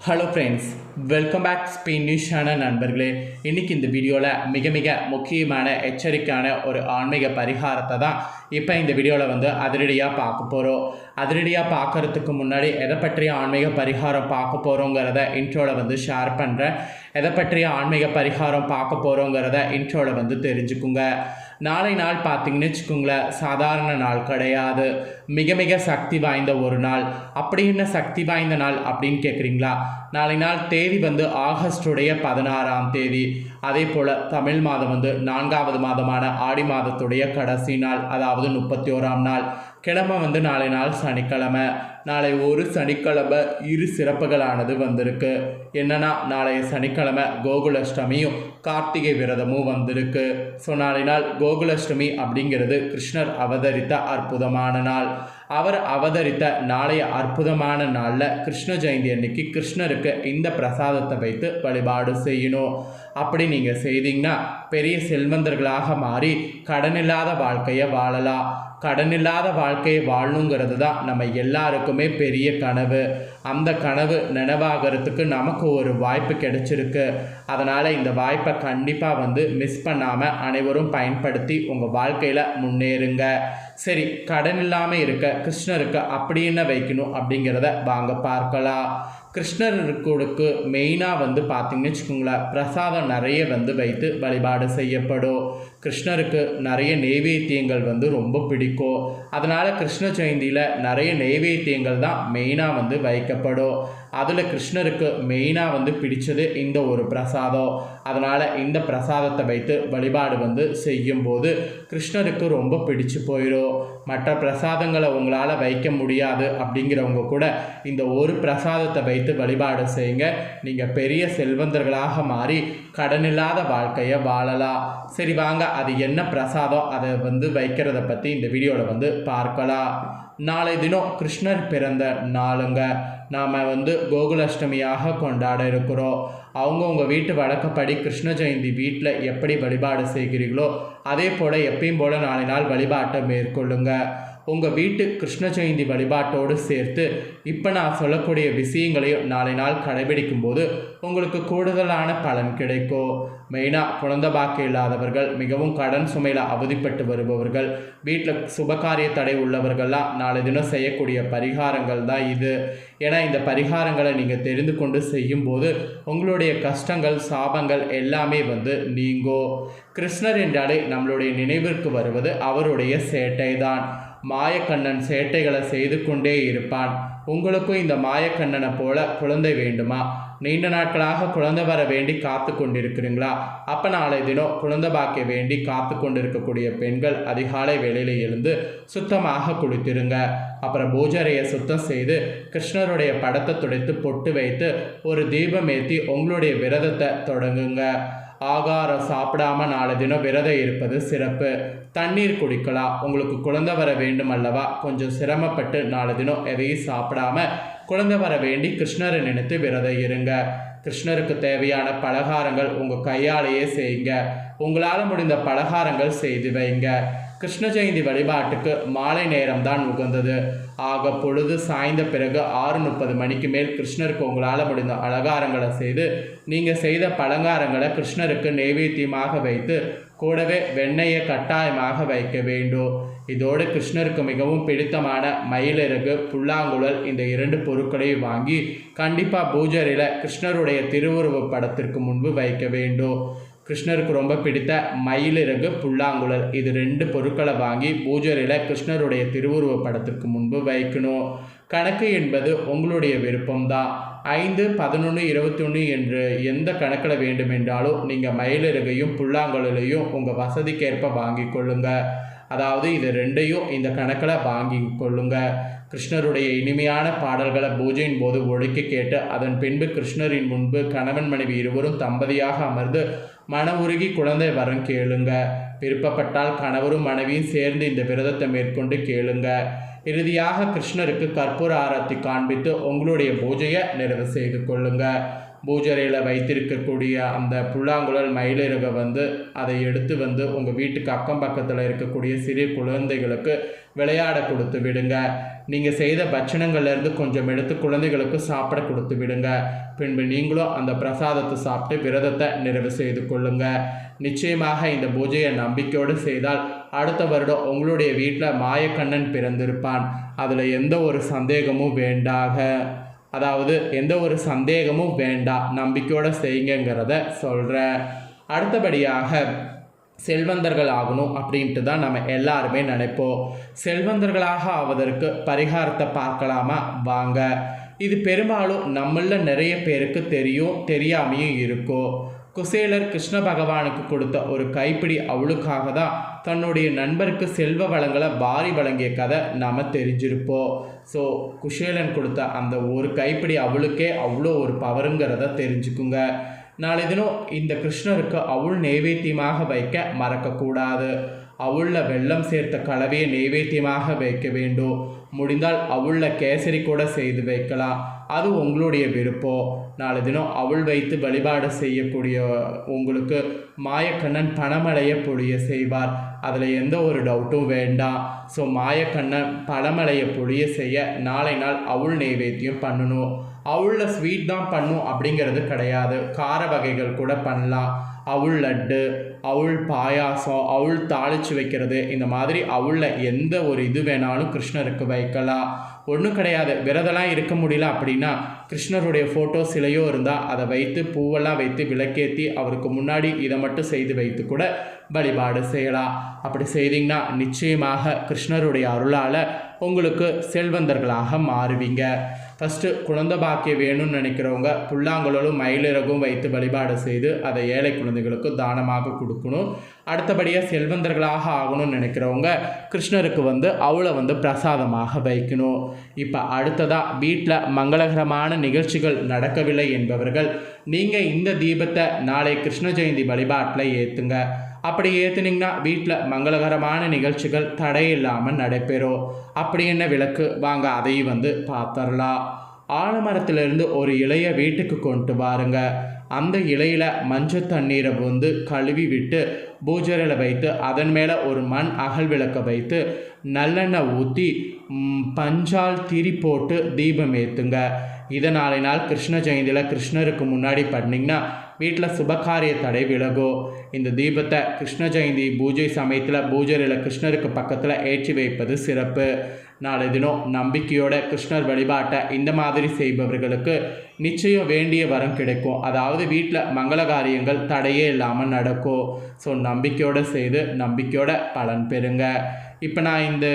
Hello friends welcome back Spain நியூஸான நண்பர்களே. இன்றைக்கி இந்த வீடியோவில் மிக மிக முக்கியமான எச்சரிக்கையான ஒரு ஆன்மீக பரிகாரத்தை தான் இப்போ இந்த வீடியோவில் வந்து அதிரடியாக பார்க்க போகிறோம் அதிரடியாக பார்க்கறதுக்கு முன்னாடி எதை பற்றிய ஆன்மீக பரிகாரம் பார்க்க போகிறோங்கிறத இன்ட்ரோவில் வந்து ஷேர் பண்ணுறேன் எதை பற்றிய ஆன்மீக பரிகாரம் பார்க்க போகிறோங்கிறத இன்ட்ரோவில் வந்து தெரிஞ்சுக்குங்க. நாளை நாள் பார்த்தீங்கன்னு வச்சுக்கோங்களேன் சாதாரண நாள் கிடையாது. மிக மிக சக்தி வாய்ந்த ஒரு நாள். அப்படி என்ன சக்தி வாய்ந்த நாள் அப்படின்னு கேட்குறீங்களா நாளை நாள் தேதி வந்து ஆகஸ்டுடைய பதினாறாம் தேதி. அதே போல் தமிழ் மாதம் வந்து நான்காவது மாதமான ஆடி மாதத்துடைய கடைசி நாள் அதாவது முப்பத்தி ஓராம் நாள். கிழமை வந்து நாளை நாள் சனிக்கிழமை. நாளை ஒரு சனிக்கிழமை இரு சிறப்புகளானது வந்திருக்கு. என்னன்னா நாளைய சனிக்கிழமை கோகுலஷ்டமியும் கார்த்திகை விரதமும் வந்திருக்கு. ஸோ நாளை நாள் கோகுலஷ்டமி அப்படிங்கிறது கிருஷ்ணர் அவதரித்த அற்புதமான நாள். அவர் அவதரித்த நாளைய அற்புதமான நாளில் கிருஷ்ண ஜெயந்தி அன்னைக்கு கிருஷ்ணருக்கு இந்த பிரசாதத்தை வைத்து வழிபாடு செய்யணும். அப்படி நீங்கள் செய்தீங்கன்னா பெரிய செல்வந்தர்களாக மாறி கடனில்லாத வாழ்க்கையை வாழலாம். கடன் இல்லாத வாழ்க்கையை வாழணுங்கிறது தான் நம்ம எல்லாருக்குமே பெரிய கனவு. அந்த கனவு நினைவாகிறதுக்கு நமக்கு ஒரு வாய்ப்பு கிடைச்சிருக்கு. அதனால் இந்த வாய்ப்பை கண்டிப்பாக வந்து மிஸ் பண்ணாமல் அனைவரும் பயன்படுத்தி உங்கள் வாழ்க்கையில் முன்னேறுங்க. சரி கடன் இல்லாமல் இருக்க கிருஷ்ணருக்கு அப்படி என்ன வைக்கணும் அப்படிங்கிறத வாங்க பார்க்கலாம். கிருஷ்ணருக்கு மெயினாக வந்து பார்த்தீங்கன்னு வச்சுக்கோங்களேன் பிரசாதம் நிறைய வந்து வைத்து வழிபாடு செய்யப்படும். கிருஷ்ணருக்கு நிறைய நெய்வேத்தியங்கள் வந்து ரொம்ப பிடிக்கும். அதனால் கிருஷ்ண ஜெயந்தியில் நிறைய நெய்வேத்தியங்கள் தான் மெயினாக வந்து வைக்கப்படும். அதில் கிருஷ்ணருக்கு மெயினாக வந்து பிடிச்சது இந்த ஒரு பிரசாதம். அதனால் இந்த பிரசாதத்தை வைத்து வழிபாடு வந்து செய்யும்போது கிருஷ்ணருக்கு ரொம்ப பிடிச்சு போயிடும் மற்ற பிரசாதங்களை உங்களால் வைக்க முடியாது அப்படிங்கிறவங்க கூட இந்த ஒரு பிரசாதத்தை வைத்து வழிபாடு செய்யுங்க. நீங்கள் பெரிய செல்வந்தர்களாக மாறி கடனில்லாத வாழ்க்கையை வாழலாம். சரி வாங்க அது என்ன பிரசாதம்? அதை வந்து வைக்கிறத பற்றி இந்த வீடியோவில் வந்து பார்க்கலாம். நாளை தினம் கிருஷ்ணர் பிறந்த நாளுங்க. நாம் வந்து கோகுலாஷ்டமியாக கொண்டாட இருக்கிறோம். அவங்கவுங்க வீட்டு வழக்கப்படி கிருஷ்ண ஜெயந்தி வீட்டில் எப்படி வழிபாடு செய்கிறீர்களோ அதே போல் எப்பயும் போல் நாளை நாள் வழிபாட்டை மேற்கொள்ளுங்கள் உங்கள் வீட்டு கிருஷ்ண ஜெயந்தி வழிபாட்டோடு சேர்த்து இப்போ நான் சொல்லக்கூடிய விஷயங்களையும் நாளை நாள் கடைபிடிக்கும் போது உங்களுக்கு கூடுதலான பலன் கிடைக்கும். மெயினாக குழந்த பாக்கி இல்லாதவர்கள் மிகவும் கடன் சுமையில் அவதிப்பட்டு வருபவர்கள் வீட்டில் சுபகாரிய தடை உள்ளவர்கள்லாம் நாளை தினம் செய்யக்கூடிய பரிகாரங்கள் தான் இது. ஏன்னா இந்த பரிகாரங்களை நீங்கள் தெரிந்து கொண்டு செய்யும்போது உங்களுடைய கஷ்டங்கள் சாபங்கள் எல்லாமே வந்து நீங்கோ கிருஷ்ணர் என்றாலே நம்மளுடைய நினைவிற்கு வருவது அவருடைய சேட்டை தான் மாயக்கண்ணன் சேட்டைகளை செய்து கொண்டே இருப்பான். உங்களுக்கும் இந்த மாயக்கண்ணனை போல குழந்தை வேண்டுமா? நீண்ட நாட்களாக குழந்தை வர வேண்டி காத்து கொண்டிருக்கிறீங்களா? அப்போ நாளை தினம் குழந்தை பாக்கிய வேண்டி காத்து கொண்டிருக்கக்கூடிய பெண்கள் அதிகாலை வேளையில் எழுந்து சுத்தமாக குளித்திருங்க. அப்புறம் பூஜரையை சுத்தம் செய்து கிருஷ்ணருடைய படத்தை துடைத்து பொட்டு வைத்து ஒரு தீபம் ஏற்றி உங்களுடைய விரதத்தை தொடங்குங்க. ஆகாரம் சாப்பிடாம நாலு தினம் விரதம் இருப்பது சிறப்பு. தண்ணீர் குடிக்கலாம். உங்களுக்கு குழந்தை வர வேண்டும் அல்லவா? கொஞ்சம் சிரமப்பட்டு நாலு தினம் எதையும் சாப்பிடாம குழந்தை வர வேண்டி கிருஷ்ணரை நினைத்து விரதம் இருங்க. கிருஷ்ணருக்கு தேவையான பலகாரங்கள் உங்கள் கையாலேயே செய்யுங்க. உங்களால் முடிந்த பலகாரங்கள் செய்து வைங்க. கிருஷ்ண ஜெயந்தி வழிபாட்டுக்கு மாலை நேரம்தான் உகந்தது. ஆக பொழுது சாய்ந்த பிறகு ஆறு முப்பது மணிக்கு மேல் கிருஷ்ணருக்கு உங்களால் முடிந்த அலங்காரங்களை செய்து நீங்கள் செய்த பலங்காரங்களை கிருஷ்ணருக்கு நெய்வேத்தியமாக வைத்து கூடவே வெண்ணெயை கட்டாயமாக வைக்க வேண்டும். இதோடு கிருஷ்ணருக்கு மிகவும் பிடித்தமான மயிலிறகு புல்லாங்குழல் இந்த இரண்டு பொருட்களையும் வாங்கி கண்டிப்பாக பூஜரையில் கிருஷ்ணருடைய திருவுருவ படத்திற்கு முன்பு வைக்க வேண்டும். கிருஷ்ணருக்கு ரொம்ப பிடித்த மயிலிறகு புல்லாங்குழல். இது ரெண்டு பொருட்களை வாங்கி பூஜரையில் கிருஷ்ணருடைய திருவுருவ படத்திற்கு முன்பு வைக்கணும். கணக்கு என்பது உங்களுடைய விருப்பம்தான். ஐந்து பதினொன்று இருபத்தொன்று என்று எந்த கணக்கில் வேண்டுமென்றாலும் நீங்கள் மயிலிறகையும் புல்லாங்குழலையும் உங்கள் வசதிக்கேற்ப வாங்கி கொள்ளுங்கள் அதாவது இது ரெண்டையும் இந்த கணக்கில் வாங்கி கொள்ளுங்க. கிருஷ்ணருடைய இனிமையான பாடல்களை பூஜையின் போது ஒழுக்கி கேட்டு அதன் பின்பு கிருஷ்ணரின் முன்பு கணவன் மனைவி இருவரும் தம்பதியாக அமர்ந்து மன உருகி குழந்தை வரம் கேளுங்க. விருப்பப்பட்டால் கணவரும் மனைவியும் சேர்ந்து இந்த விரதத்தை மேற்கொண்டு கேளுங்க. இறுதியாக கிருஷ்ணருக்கு கற்பூர ஆரத்தி காண்பித்து உங்களுடைய பூஜையை நிறைவு செய்து கொள்ளுங்கள் பூஜரையில் வைத்திருக்கக்கூடிய அந்த புல்லாங்குழல் மயிலிறகை வந்து அதை எடுத்து வந்து உங்கள் வீட்டுக்கு அக்கம் பக்கத்தில் இருக்கக்கூடிய சிறு குழந்தைகளுக்கு விளையாட கொடுத்து விடுங்க. நீங்கள் செய்த பட்சணங்கள்லேருந்து கொஞ்சம் எடுத்து குழந்தைகளுக்கு சாப்பிட கொடுத்து விடுங்க. பின்பு நீங்களும் அந்த பிரசாதத்தை சாப்பிட்டு விரதத்தை நிறைவு செய்து கொள்ளுங்க. நிச்சயமாக இந்த பூஜையை நம்பிக்கையோடு செய்தால் அடுத்த வருடம் உங்களுடைய வீட்டில் மாயக்கண்ணன் பிறந்திருப்பான். அதில் எந்த ஒரு சந்தேகமும் வேண்டாக. அதாவது எந்த ஒரு சந்தேகமும் வேண்டாம் நம்பிக்கையோடு செய்யுங்கிறத சொல்கிறேன் அடுத்தபடியாக செல்வந்தர்கள் ஆகணும் அப்படின்ட்டு தான் நம்ம எல்லாருமே நினைப்போம். செல்வந்தர்களாக ஆவதற்கு பரிகாரத்தை பார்க்கலாமா? வாங்க. இது பெரும்பாலும் நம்மள நிறைய பேருக்கு தெரியும் தெரியாமையும் இருக்கும். குசேலர் கிருஷ்ண பகவானுக்கு கொடுத்த ஒரு கைப்பிடி அவளுக்காக தான் தன்னுடைய நண்பருக்கு செல்வ வளங்களை பாரி வழங்கிய கதை நாம் தெரிஞ்சிருப்போம் ஸோ குஷேலன் கொடுத்த அந்த ஒரு கைப்பிடி அவளுக்கே அவ்வளோ ஒரு பவருங்கிறத தெரிஞ்சுக்குங்க. நாளை தினம் இந்த கிருஷ்ணருக்கு அவள் நெய்வேத்தியமாக வைக்க மறக்கக்கூடாது. அவளில் வெள்ளம் சேர்த்த கலவையை நெய்வேத்தியமாக வைக்க வேண்டும். முடிந்தால் அவளில் கேசரி கூட செய்து வைக்கலாம். அது உங்களுடைய விருப்பம் நாளை தினம் அவள் வைத்து வழிபாடு செய்யக்கூடிய உங்களுக்கு மாயக்கண்ணன் பணமழைய பொழிய செய்வார். அதில் எந்த ஒரு டவுட்டும் வேண்டாம். ஸோ மாயக்கண்ணன் பழமலையை பொழிய செய்ய நாளை நாள் அவுள் நெய்வேத்தியம் பண்ணணும். அவளில் ஸ்வீட் தான் பண்ணும் அப்படிங்கிறது கிடையாது. கார வகைகள் கூட பண்ணலாம். அவுள் லட்டு அவுள் பாயாசம் அவுள் தாளித்து வைக்கிறது இந்த மாதிரி அவுளில் எந்த ஒரு இது வேணாலும் கிருஷ்ணருக்கு வைக்கலாம். ஒன்றும் கிடையாது. விரதெல்லாம் இருக்க முடியல அப்படின்னா கிருஷ்ணருடைய ஃபோட்டோ சிலையோ இருந்தால் அதை வைத்து பூவெல்லாம் வைத்து விளக்கேற்றி அவருக்கு முன்னாடி இதை மட்டும் செய்து வைத்து கூட வழிபாடு செய்யலாம். அப்படி செய்தீங்கன்னா நிச்சயமாக கிருஷ்ணருடைய அருளால் உங்களுக்கு செல்வந்தர்களாக மாறுவீங்க. ஃபஸ்ட்டு குழந்தை பாக்கியம் வேணும்னு நினைக்கிறவங்க புல்லாங்குழலும் மயிலிறகும் வைத்து வழிபாடு செய்து அதை ஏழை குழந்தைகளுக்கு தானமாக கொடுக்கணும். அடுத்தபடியாக செல்வந்தர்களாக ஆகணும்னு நினைக்கிறவங்க கிருஷ்ணருக்கு வந்து அவளை வந்து பிரசாதமாக வைக்கணும். இப்போ அடுத்ததாக வீட்டில் மங்களகரமான நிகழ்ச்சிகள் நடக்கவில்லை என்பவர்கள் நீங்கள் இந்த தீபத்தை நாளை கிருஷ்ண ஜெயந்தி வழிபாட்டில் ஏற்றுங்க அப்படி ஏற்றுனீங்கன்னா வீட்டில் மங்களகரமான நிகழ்ச்சிகள் தடையில்லாமல் நடைபெறும். அப்படி என்ன விளக்கு? வாங்க அதையும் வந்து பார்த்துடலாம் ஆலமரத்திலிருந்து ஒரு இளைய வீட்டுக்கு கொண்டு வாருங்க. அந்த இலையில் மஞ்சள் தண்ணீரை வந்து கழுவி விட்டு பூஜரையில் வைத்து அதன் மேலே ஒரு மண் அகல் விளக்க வைத்து நல்லெண்ணெய் ஊற்றி பஞ்சால் திரி போட்டு தீபம் ஏற்றுங்க இதை நாளை நாள் கிருஷ்ண ஜெயந்தியில் கிருஷ்ணருக்கு முன்னாடி பண்ணிங்கன்னா வீட்டில் சுபகாரிய தடை விலகும் இந்த தீபத்தை கிருஷ்ண ஜெயந்தி பூஜை சமயத்தில் பூஜரையில் கிருஷ்ணருக்கு பக்கத்தில் ஏற்றி வைப்பது சிறப்பு. நாளை தினம் நம்பிக்கையோட கிருஷ்ணர் வழிபாட்டை இந்த மாதிரி செய்பவர்களுக்கு நிச்சயம் வேண்டிய வரம் கிடைக்கும். அதாவது வீட்டில் மங்கள காரியங்கள் தடையே இல்லாமல் நடக்கும். ஸோ நம்பிக்கையோடு செய்து நம்பிக்கையோட பலன் பெறுங்க. இப்போ நான் இந்த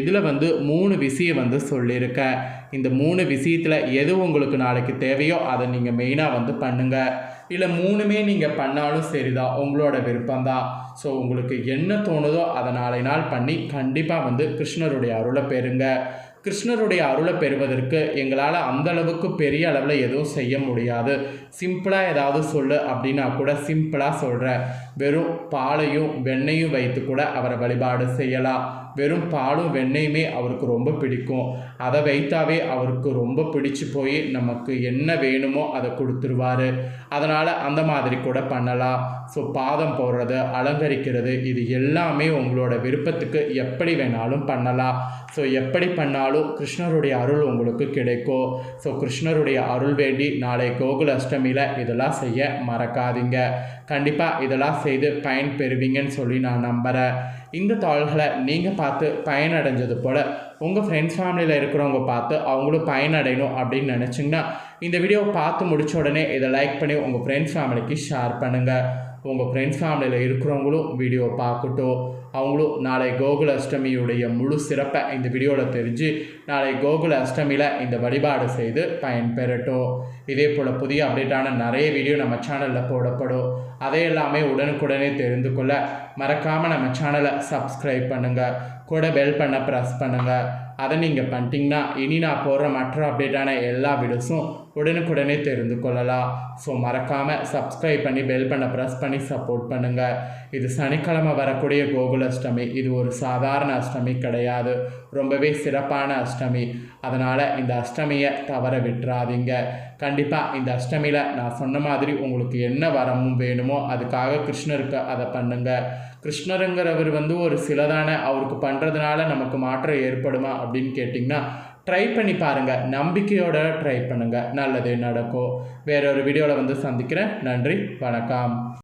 இதில் வந்து மூணு விஷயம் வந்து சொல்லியிருக்கேன். இந்த மூணு விஷயத்தில் எது உங்களுக்கு நாளைக்கு தேவையோ அதை நீங்கள் மெயினாக வந்து பண்ணுங்கள் இல்லை மூணுமே நீங்கள் பண்ணாலும் சரிதான் உங்களோட விருப்பம்தான் ஸோ உங்களுக்கு என்ன தோணுதோ அதை நாளை நாள் பண்ணி கண்டிப்பாக வந்து கிருஷ்ணருடைய அருளை பெறுங்க. கிருஷ்ணருடைய அருளை பெறுவதற்கு எங்களால் அந்த அளவுக்கு பெரிய அளவில் எதுவும் செய்ய முடியாது. சிம்பிளாக ஏதாவது சொல்லு அப்படின்னா கூட சிம்பிளாக சொல்கிறேன் வெறும் பாலையும் வெண்ணையும் வைத்து கூட அவரை வழிபாடு செய்யலாம். வெறும் பாலும் வெண்ணெயுமே அவருக்கு ரொம்ப பிடிக்கும். அதை வைத்தாவே அவருக்கு ரொம்ப பிடிச்சி போய் நமக்கு என்ன வேணுமோ அதை கொடுத்துருவாரு. அதனால் அந்த மாதிரி கூட பண்ணலாம். ஸோ பாதம் போடுறது அலங்கரிக்கிறது இது எல்லாமே உங்களோட விருப்பத்துக்கு எப்படி வேணாலும் பண்ணலாம். ஸோ எப்படி பண்ணாலும் கிருஷ்ணருடைய அருள் உங்களுக்கு கிடைக்கும். ஸோ கிருஷ்ணருடைய அருள் வேண்டி நாளை கோகுல அஷ்டமியில் இதெல்லாம் செய்ய மறக்காதீங்க. கண்டிப்பாக இதெல்லாம் செய்து பயன் பெறுவீங்கன்னு சொல்லி நான் நம்புகிறேன் இந்த தாள்களை நீங்கள் பார்த்து பயனடைஞ்சது போல் உங்கள் ஃப்ரெண்ட்ஸ் ஃபேமிலியில் இருக்கிறவங்க பார்த்து அவங்களும் பயனடையணும் அப்படின்னு நினச்சிங்கன்னா இந்த வீடியோவை பார்த்து முடிச்ச உடனே இதை லைக் பண்ணி உங்கள் ஃப்ரெண்ட்ஸ் ஃபேமிலிக்கு ஷேர் பண்ணுங்கள் உங்கள் ஃப்ரெண்ட்ஸ் ஃபேமிலியில் இருக்கிறவங்களும் வீடியோ பார்க்கட்டும். அவங்களும் நாளை கோகுல அஷ்டமியுடைய முழு சிறப்பை இந்த வீடியோவில் தெரிஞ்சு நாளை கோகுல அஷ்டமியில் இந்த வழிபாடு செய்து பயன்பெறட்டும். இதே போல் புதிய அப்டேட்டான நிறைய வீடியோ நம்ம சேனலில் போடப்படும். அதை எல்லாமே உடனுக்குடனே தெரிந்து கொள்ள மறக்காமல் நம்ம சேனலை சப்ஸ்கிரைப் பண்ணுங்கள் கூட பெல் பண்ண ப்ரெஸ் பண்ணுங்கள் அதை நீங்கள் பண்ணிட்டீங்கன்னா இனி நான் போடுற மற்ற அப்டேட்டான எல்லா வீடியோஸும் உடனுக்குடனே தெரிந்து கொள்ளலாம். ஸோ மறக்காமல் சப்ஸ்கிரைப் பண்ணி பெல் பண்ண ப்ரெஸ் பண்ணி சப்போர்ட் பண்ணுங்கள் இது சனிக்கிழமை வரக்கூடிய கோகுல அஷ்டமி. இது ஒரு சாதாரண அஷ்டமி கிடையாது. ரொம்பவே சிறப்பான அஷ்டமி. அதனால் இந்த அஷ்டமியை தவற விட்டுறாதீங்க. கண்டிப்பாக இந்த அஷ்டமியில் நான் சொன்ன மாதிரி உங்களுக்கு என்ன வரமும் வேணுமோ அதுக்காக கிருஷ்ணருக்கு அதை பண்ணுங்கள் கிருஷ்ணருங்கிறவர் வந்து ஒரு சிலதான அவருக்கு பண்ணுறதுனால நமக்கு மாற்றம் ஏற்படுமா அப்படின்னு கேட்டிங்கன்னா ட்ரை பண்ணி பாருங்கள் நம்பிக்கையோட ட்ரை பண்ணுங்கள் நல்லது நடக்கும். வேற ஒரு வீடியோவில் வந்து சந்திக்கிறேன். நன்றி. வணக்கம்.